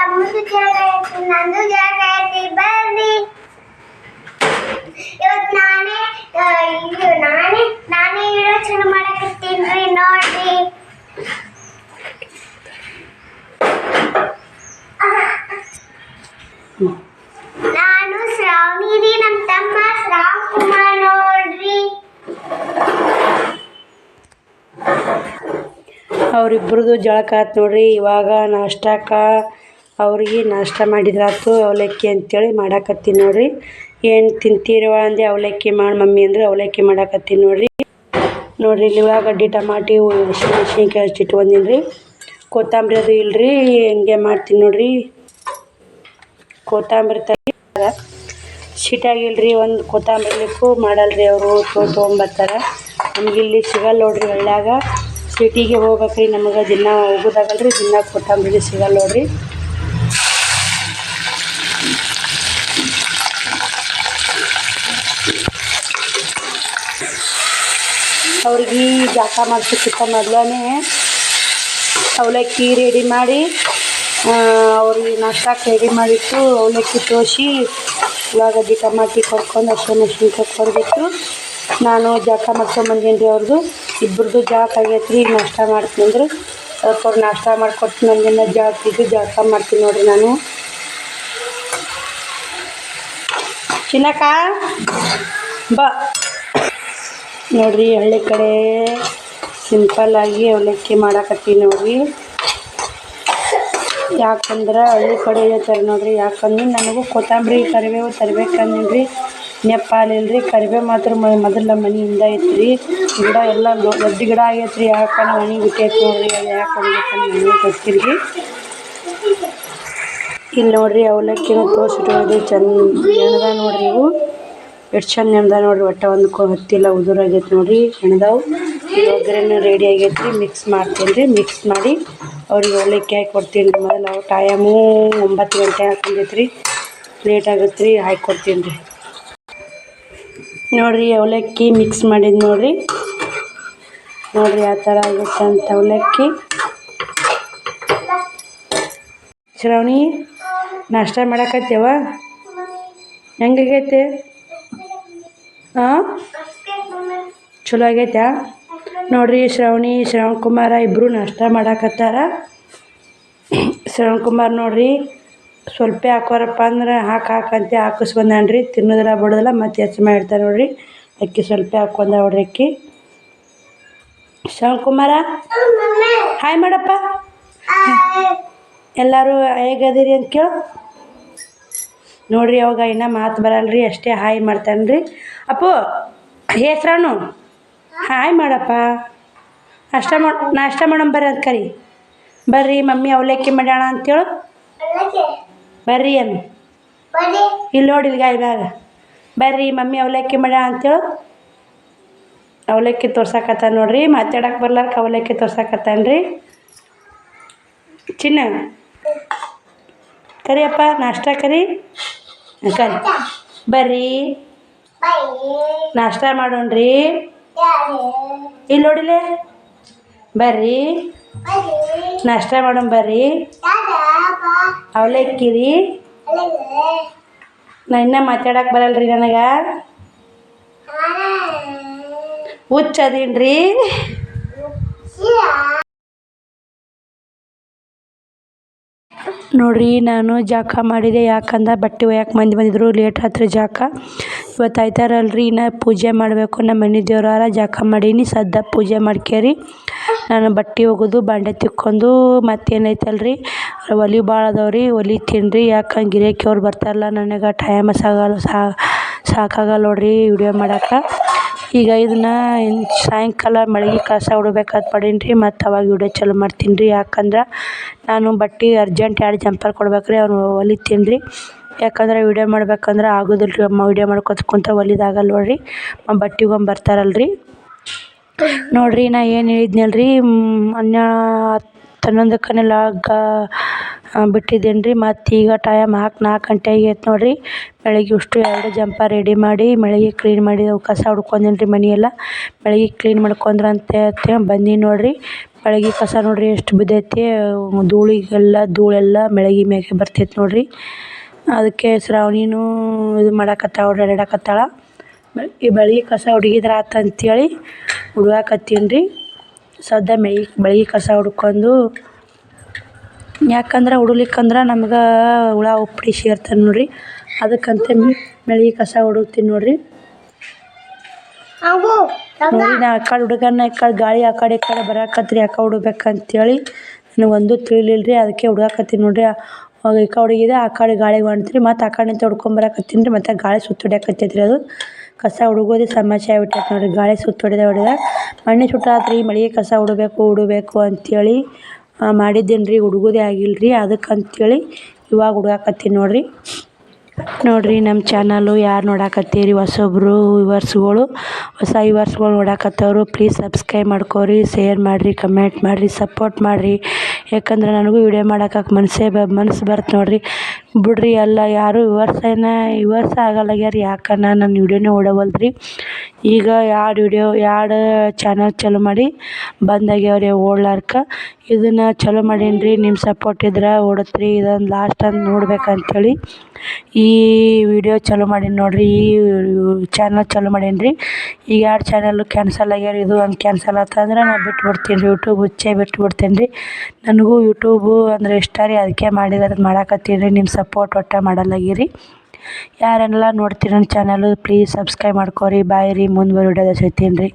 ತಮ್ಮದು ಜಾಗ ಐತಿ ನಂದು ಬರ್ರಿ. ಇವತ್ತು ನಾನೇ ನಾನೇ ನಾನೇ ಯೋಚನೆ ಮಾಡಕತ್ತೀನಿ ನೋಡ್ರಿ. ನಾನು ನಮ್ಮ ತಮ್ಮ ಕುಮಾರ್ ಜಳಕ ನೋಡ್ರಿ, ಇವಾಗ ನಾಷ್ಟಾಕ ಅವ್ರಿಗೆ ನಾಷ್ಟ ಮಾಡಿದ್ರಾತು ಅವಲಕ್ಕಿ ಅಂತೇಳಿ ಮಾಡಾಕತ್ತೀನಿ ನೋಡ್ರಿ. ಏನು ತಿಂತೀರವ ಅಂದೆ ಅವಲಕ್ಕಿ ಮಾಡಿ ಮಮ್ಮಿ ಅಂದ್ರೆ ಅವಲಕ್ಕಿ ಮಾಡಾಕತ್ತೀನಿ ನೋಡ್ರಿ. ನೋಡ್ರಿ, ಇಲ್ಲಿ ಉಳ್ಳಾಗಡ್ಡಿ, ಟಮಾಟಿ ಹಸಿಮೆಣ್ಸಿನ್ಕಾಯಿ ಹಚ್ಚಿಟ್ಕೊಂಡಿನಿ ರೀ ಕೊತ್ತಂಬರಿ ಅದು ಇಲ್ರಿ, ಹೆಂಗೆ ಮಾಡ್ತೀನಿ ನೋಡ್ರಿ. ಕೊತ್ತಂಬರಿ ತಗಿ ಸಿಟಾಗಿಲ್ರಿ ಒಂದು ಕೊತ್ತಂಬರಿಲಿಕ್ಕೂ ಮಾಡಲ್ರಿ ಅವರು ತೊಗೊಂಬರ್ತಾರೆ ನಮ್ಗೆ ಇಲ್ಲಿ ಸಿಗಲ್ಲ ನೋಡ್ರಿ ಹಳ್ಳ್ಯಾಗ ಸಿಟಿಗೆ ಹೋಗ್ಬೇಕ್ರಿ ನಮಗೆ, ದಿನ ಹೋಗೋದಾಗಲ್ರಿ, ದಿನ ಕೊತ್ತಂಬರಿ ಸಿಗಲ್ಲ ನೋಡ್ರಿ. ಅವ್ರಿಗೆ ಜಾಕ ಮಾಡ್ಸಕ್ಕಿಂತ ಮೊದಲೇ ಅವಲಕ್ಕಿ ರೆಡಿ ಮಾಡಿ ಅವ್ರಿಗೆ ನಾಷ್ಟಕ್ಕೆ ರೆಡಿ ಮಾಡಿಟ್ಟು ಅವಲಕ್ಕಿ ತೋರಿಸಿ, ಉಳ್ಳಾಗಡ್ಡಿ, ಟಮಾಟಿ ಕೊಡ್ಕೊಂಡು ಹಸಿಮೆಣ್ಸಿನ್ಕಾಯಿ ಕೊಡ್ಬಿಟ್ಟು ನಾನು ಜಾಕ ಮಾಡ್ಕೊಂಬಂದೀನಿ ರೀ ಅವ್ರದ್ದು ಇಬ್ಬರದ್ದು ಜಾಕ ಆಗೈತೆ ರೀ ನಾಷ್ಟ ಮಾಡ್ತೀನಿ ಅಂದ್ರೆ. ಅದಕ್ಕೆ ಅವ್ರು ನಾಷ್ಟ ಮಾಡಿಕೊಟ್ಟು ನಂದಿನ ಜಾಕಿದ್ದು ಜಾಕ ಮಾಡ್ತೀನಿ ನೋಡಿರಿ ನಾನು. ಚಿನ್ನಕ್ಕ, ಬಾ. ನೋಡ್ರಿ ಹಳ್ಳಿ ಕಡೆ ಸಿಂಪಲ್ಲಾಗಿ ಅವಲಕ್ಕಿ ಮಾಡಾಕತ್ತೀವಿ ನೋಡ್ರಿ. ಯಾಕಂದ್ರೆ ಹಳ್ಳಿ ಕಡೆ ಇರ್ತಾರ ನೋಡ್ರಿ, ಯಾಕಂದ್ರೆ ನನಗೂ ಕೊತ್ತಂಬರಿ, ಕರಿಬೇವು ತರಬೇಕಂದ್ರಿ ನೆಪ್ಪಾಲಿಲ್ಲ ರೀ ಕರಿಬೇವು ಮಾತ್ರ ಮೊದಲ ಮನೆಯಿಂದ ಐತ್ರಿ. ಗಿಡ ಎಲ್ಲ ದೊಡ್ಡ ಗಿಡ ಆಗೈತ್ರಿ ಯಾಕಂದ್ರೆ ಮನೆ ಬಿಟ್ಟೈತೆ ನೋಡ್ರಿ, ಅದು ಯಾಕೆ ಇಲ್ಲಿ ನೋಡ್ರಿ ಅವಲಕ್ಕಿನ ತೋರಿಸಿಟ್ಟು ಚಂದ ನೋಡ್ರಿ ಇವು. ಎಷ್ಟು ಚಂದ ಎಣ್ದ ನೋಡ್ರಿ, ಒಟ್ಟ ಒಂದು ಹತ್ತಿಲ್ಲ ಉದುರಾಗೈತೆ ನೋಡಿರಿ ಹೆಣ್ದವು ಒಗ್ಗರಣೆ ರೆಡಿ ಆಗೈತೆ ರೀ ಮಿಕ್ಸ್ ಮಾಡ್ತೀನಿ ರೀ ಮಿಕ್ಸ್ ಮಾಡಿ ಅವ್ರಿಗೆ ಅವಲಕ್ಕಿ ಹಾಕಿ ಕೊಡ್ತೀನಿ ರೀ. ಮೊದಲು ಅವ್ರು ಟೈಮು ಒಂಬತ್ತು ಗಂಟೆ ಹಾಕೊಂಡೈತೆ ರೀ ಲೇಟ್ ಆಗುತ್ತೆ ರೀ. ಹಾಕಿ ಕೊಡ್ತೀನಿ ರೀ ನೋಡಿರಿ, ಅವಲಕ್ಕಿ ಮಿಕ್ಸ್ ಮಾಡಿದ್ದು ನೋಡಿರಿ. ನೋಡಿರಿ, ಆ ಥರ ಆಗುತ್ತೆ ಅಂತ ಅವಲಕ್ಕಿ. ಶ್ರಾವಣಿ, ನಾಷ್ಟ ಮಾಡಾಕತ್ತೀವ? ಹೆಂಗಾಗೈತೆ? ಹಾಂ ಚಲೋ ಆಗೈತಾ? ನೋಡ್ರಿ ಶ್ರವಣಿ ಶ್ರವಣ್ ಕುಮಾರ ಇಬ್ಬರು ನಾಷ್ಟ ಮಾಡಾಕತ್ತಾರ. ಶ್ರವಣ್ ಕುಮಾರ್ ನೋಡ್ರಿ ಸ್ವಲ್ಪ ಹಾಕೋರಪ್ಪ ಅಂದ್ರೆ ಹಾಕಿ ಹಾಕಂತೆ ಹಾಕಿಸ್ ಬಂದಾನ್ರಿ. ತಿನ್ನೋದಿಲ್ಲ ಬಿಡೋದಿಲ್ಲ ಮತ್ತೆ ಹೆಚ್ಚು ಮಾಡಿರ್ತಾರೆ ನೋಡ್ರಿ. ಅಕ್ಕಿ ಸ್ವಲ್ಪ ಹಾಕೊಂಡ ನೋಡ್ರಿ ಅಕ್ಕಿ. ಶ್ರವಣ್ ಕುಮಾರ ಹಾಯ್ ಮಾಡಪ್ಪ ಎಲ್ಲರೂ ಹೇಗದಿರಿ ಅಂತ ಕೇಳು. ನೋಡ್ರಿ ಅವಾಗ ಇನ್ನೂ ಮಾತು ಬರಲ್ರಿ ಅಷ್ಟೇ ಹಾಯ್ ಮಾಡ್ತಾನೆ ರೀ ಅಪ್ಪು ಹೆಸ್ರಾನು? ಹಾಯ್ ಮಾಡಪ್ಪ. ನಾಷ್ಟ ಮಾಡ ನಾಷ್ಟ ಮಾಡೋಣ ಬರ್ರಿ ಅಂತ ಕರಿ ಬರ್ರಿ ಮಮ್ಮಿ ಅವಲಕ್ಕಿ ಮಾಡ್ಯಾಣ ಅಂತೇಳು. ಬರ್ರಿ ಏನು? ಇಲ್ಲಿ ನೋಡಿ ಇಲ್ಲಿ ಗಾಯದಾಗ ಬರ್ರಿ ಮಮ್ಮಿ ಅವಲಕ್ಕಿ ಮಾಡ್ಯಾಣ ಅಂತೇಳು. ಅವಲಕ್ಕಿ ತೋರ್ಸಕತ್ತ ನೋಡ್ರಿ ಮಾತಾಡಕ್ಕೆ ಬರ್ಲಾರ್ಕ ಅವಲಕ್ಕಿ ತೋರ್ಸಕತ್ತಾನ ರೀ. ಚಿನ್ನ? ಕರಿಯಪ್ಪ ನಾಷ್ಟ ಕರಿ. ಕರಿ ಬರ್ರಿ. ನಾಷ್ಟ ಮಾಡೋಣ್ರಿ. ಇಲ್ಲಿ ನೋಡಿಲೆ? ಬರ್ರಿ. ನಾಷ್ಟ ಮಾಡೋಣ ಬರ್ರಿ. ಯಾರಪ್ಪ ಅವಲಕ್ಕಿ ರೀ ಅಲ್ಲೇ ನಾ ಇನ್ನೂ ಮಾತಾಡಕ್ಕೆ ಬರಲ್ರಿ ನನಗೆ. ಹುಚ್ಚ ನೋಡ್ರಿ, ನಾನು ಜಳಕ ಮಾಡಿದೆ. ಯಾಕಂದ್ರೆ ಬಟ್ಟೆ ಒಯ್ಯಕ್ಕೆ ಮಂದಿ ಬಂದಿದ್ರು ಲೇಟ್ ಆತ್ರಿ ಜಳಕ ಇವತ್ತು ಆಯ್ತಾರಲ್ರಿ, ಇನ್ನು ಪೂಜೆ ಮಾಡಬೇಕು. ನಮ್ಮ ಮನೆ ದೇವ್ರಾರ ಜಳಕ ಮಾಡೀನಿ. ಸದ್ದ ಪೂಜೆ ಮಾಡ್ಕೇರಿ. ನಾನು ಬಟ್ಟೆ ಒಗೆದು, ಬಾಂಡೆ ತಿಕ್ಕೊಂಡು, ಮತ್ತೇನೈತಲ್ರಿ? ಒಲೆ ಭಾಳ ಅದಾವ್ರಿ, ಒಲೆ ತಿನ್ರಿ. ಯಾಕೆ ಗಿರಾಕಿ ಅವ್ರು ಬರ್ತಾರಲ್ಲ, ನನಗೆ ಟೈಮ್ ಸಾಗಲ್ಲ ಸಾಕಾಗಲ್ಲ ನೋಡ್ರಿ ವಿಡಿಯೋ ಮಾಡಕ್ಕೆ ಈಗ ಇದನ್ನು ಸಾಯಂಕಾಲ ಮಳ್ಗೆ ಕಸ ಹೊಡ್ಬೇಕಂತ ಪಡೀನಿ ರೀ ಮತ್ತು ಅವಾಗ ವಿಡಿಯೋ ಚಾಲು ಮಾಡ್ತೀನಿ ರೀ ಯಾಕಂದ್ರೆ ನಾನು ಬಟ್ಟೆ ಅರ್ಜೆಂಟ್ ಎರಡು ಜಂಪರ್ ಕೊಡ್ಬೇಕು ರೀ ಅವ್ನು ಹೊಲಿತೀನಿ ರೀ ಯಾಕಂದ್ರೆ ವಿಡಿಯೋ ಮಾಡ್ಬೇಕಂದ್ರೆ ಆಗೋದಿಲ್ಲ ರೀ ಅಮ್ಮ ವಿಡಿಯೋ ಮಾಡ್ಕೊತ ಕುಂತ್ರೆ ಹೊಲಿದಾಗಲ್ಲ ನೋಡ್ರಿ. ಬಟ್ಟೆಗೊಂದು ಬರ್ತಾರಲ್ರಿ. ನೋಡಿರಿ ನಾ ಏನು ಹೇಳಿದ್ನಲ್ಲ ರೀ ಅನ್ನ ಹನ್ನೊಂದಕ್ಕನೆಲ್ಲ ಲಾಗ ಬಿಟ್ಟಿದ್ದೀನಿ ರೀ ಮತ್ತು ಈಗ ಟೈಮ್ ಹಾಕಿ ನಾಲ್ಕು ಗಂಟೆ ಆಗೈತೆ ನೋಡಿರಿ. ಬೆಳಗ್ಗೆ ಅಷ್ಟು ಎರಡು ಜಂಪ ರೆಡಿ ಮಾಡಿ ಬೆಳಗ್ಗೆ ಕ್ಲೀನ್ ಮಾಡಿ ಕಸ ಹೊಡ್ಕೊಂಡೀನಿ ರೀ ಮನೆಯೆಲ್ಲ. ಬೆಳಗ್ಗೆ ಕ್ಲೀನ್ ಮಾಡ್ಕೊಂಡ್ರಂತೆ ಅಂತ ಬಂದೀನಿ ನೋಡಿರಿ. ಬೆಳಗ್ಗೆ ಕಸ ನೋಡ್ರಿ ಎಷ್ಟು ಬಿದ್ದೈತಿ, ಧೂಳಿಗೆಲ್ಲ, ಧೂಳೆಲ್ಲ ಬೆಳಗ್ಗೆ ಮೇಲೆ ಬರ್ತೈತೆ ನೋಡಿರಿ. ಅದಕ್ಕೆ ಶ್ರಾವಣಿನೂ ಇದು ಮಾಡಾಕತ್ತಾಳ ಈ ಬೆಳಗ್ಗೆ ಕಸ ಹುಡುಗಿದ್ರ ಆತು ಹುಡ್ಗಾಕತ್ತೀನಿ ರೀ ಸದ್ಯ ಮೇಯ್ ಬೆಳಗ್ಗೆ ಕಸ ಹುಡ್ಕೊಂಡು ಯಾಕಂದ್ರೆ ಉಡುಲಿಕ್ಕಂದ್ರೆ ನಮ್ಗೆ ಹುಳ ಉಪ್ಪಡಿ ಸೇರ್ತಾವೆ ನೋಡ್ರಿ. ಅದಕ್ಕಂತ ಬೆಳಗ್ಗೆ ಕಸ ಹುಡುಕ್ತೀನಿ ನೋಡ್ರಿ. ನೋಡಿ ನಾ ಆ ಕಡೆ ಹುಡುಗನ ಈ ಕಡೆ ಗಾಳಿ ಆ ಕಡೆ ಈ ಕಡೆ ಬರಾಕತ್ರಿ ಯಾಕೆ ಹುಡುಬೇಕಂತೇಳಿ ನನಗೊಂದು ಒಂದು ತಿಳಿಲಿಲ್ಲ ರೀ ಅದಕ್ಕೆ ಹುಡುಗಾಕತ್ತೀನಿ ನೋಡ್ರಿ. ಈ ಕಡೆ ಹುಡುಗಿದೆ ಆ ಕಡೆ ಗಾಳಿ ಹೊಂಟ್ರಿ ಮತ್ತು ಆ ಕಡೆನಿಂದ ಹುಡ್ಕೊಂಬರಾಕತ್ತೀನಿ ರೀ ಮತ್ತು ಗಾಳಿ ಸುತ್ತ ಹೊಡ್ಯಾಕತ್ತೈತೆ ರೀ ಅದು. ಕಸ ಹುಡುಗೋದೇ ಸಮಸ್ಯೆ ಆಗ್ಬಿಟ್ಟೈತೆ ನೋಡ್ರಿ. ಗಾಳಿ ಸುತ್ತ ಹೊಡೆದ ಹೊಡೆದ ಮಣ್ಣೆ ಸುಟ್ಟಾತ್ರಿ ಮಳಿಗೆ ಕಸ ಹುಡಬೇಕು ಹುಡಬೇಕು ಅಂತೇಳಿ ಮಾಡಿದ್ದೇನೆ ರೀ ಹುಡುಗೋದೇ ಆಗಿಲ್ಲ ರೀ ಅದಕ್ಕಂತೇಳಿ ಇವಾಗ ಹುಡುಗಾಕತ್ತೀನಿ ನೋಡಿರಿ. ನೋಡಿರಿ, ನಮ್ಮ ಚಾನಲು ಯಾರು ನೋಡಾಕತ್ತೀರಿ? ಹೊಸೊಬ್ರು ವಿವರ್ಸ್ಗಳು, ಹೊಸ ವಿವರ್ಸ್ಗಳು ನೋಡಾಕತ್ತವ್ರು ಪ್ಲೀಸ್ ಸಬ್ಸ್ಕ್ರೈಬ್ ಮಾಡ್ಕೋರಿ ಶೇರ್ ಮಾಡಿರಿ ಕಮೆಂಟ್ ಮಾಡಿರಿ ಸಪೋರ್ಟ್ ಮಾಡಿರಿ. ಯಾಕಂದ್ರೆ ನನಗೂ ವಿಡಿಯೋ ಮಾಡಕ್ಕೆ ಮನಸ್ಸೇ ಬ, ಮನ್ಸು ಬರತ್ತೆ ನೋಡಿರಿ. ಬಿಡ್ರಿ ಎಲ್ಲ ಯಾರು ವಿವರ್ಸ್ ವಿವರ್ಸೆ ಆಗಲ್ಲ ಆಗಲ್ಲಾಗ್ಯಾರ ಯಾಕೆ ನನ್ನ ವಿಡಿಯೋನೇ ಓಡವಲ್ದು ಈಗ ಎರಡು ವಿಡಿಯೋ ಎರಡು ಚಾನಲ್ ಚಾಲೂ ಮಾಡಿ ಬಂದಾಗ್ಯಾವ್ರಿ ಓಡ್ಲಾರ್ಕ. ಇದನ್ನು ಚಾಲೂ ಮಾಡೀನಿ ರೀ ನಿಮ್ಮ ಸಪೋರ್ಟ್ ಇದ್ರೆ ಓಡುತ್ತೆ ರೀ ಇದೊಂದು ಲಾಸ್ಟ್ ಅಂತ ನೋಡ್ಬೇಕಂಥೇಳಿ ಈ ವಿಡಿಯೋ ಚಾಲೂ ಮಾಡೀನಿ ನೋಡಿರಿ, ಈ ಚಾನಲ್ ಚಾಲೂ ಮಾಡೀನಿ ರೀ ಈಗ ಎರಡು ಚಾನಲ್ಲು ಕ್ಯಾನ್ಸಲ್ ಆಗ್ಯಾರ ಇದು ಒಂದು ಕ್ಯಾನ್ಸಲ್ ಆತಂದ್ರೆ ನಾನು ಬಿಟ್ಬಿಡ್ತೀನಿ ರೀ ಯೂಟ್ಯೂಬ್ ಹುಚ್ಚೇ ಬಿಟ್ಬಿಡ್ತೀನಿ ರೀ ನನಗೂ ಯೂಟ್ಯೂಬು ಅಂದ್ರೆ ಇಷ್ಟ ರೀ, ಅದಕ್ಕೆ ಮಾಡಿರೋದು ಮಾಡಾಕತ್ತೀನಿ ರೀ ನಿಮ್ಮ ಸಪೋರ್ಟ್ ಒಟ್ಟು ಮಾಡಲ್ಲಾಗಿರಿ ಯಾರೆಲ್ಲ ನೋಡ್ತೀರ ನನ್ನ ಚಾನಲು ಪ್ಲೀಸ್ ಸಬ್ಸ್ಕ್ರೈಬ್ ಮಾಡ್ಕೊರಿ. ಬಾಯ್ ರೀ ಮುಂದೆ ಬರೋ ಸಿಗ್ತೀನಿ ರೀ